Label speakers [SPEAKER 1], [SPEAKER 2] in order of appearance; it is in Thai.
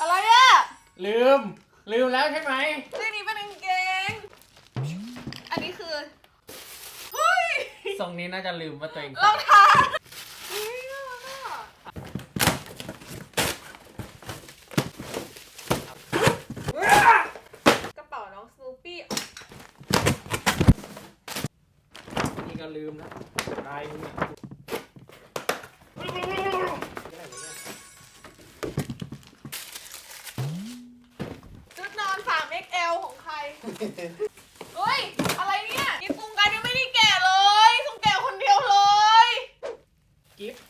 [SPEAKER 1] อะไรอะ
[SPEAKER 2] ลืม ลืมแล้วใช่ไหม
[SPEAKER 1] เรื่องนี้เป็นกางเกง อันนี้คือ เฮ้ย
[SPEAKER 2] ทรงนี้น่าจะลืมมาตัวเองร
[SPEAKER 1] องเท้าอะกระเป๋าน้องสนูปี้
[SPEAKER 2] นี่ก็ลืมแล้วตายเนี่ย
[SPEAKER 1] เฮ้ย อะไรเนี่ยนี่ปรุงกันยังไม่ได้แกะเลยต้องแกะคนเดียวเลย
[SPEAKER 2] กิฟต์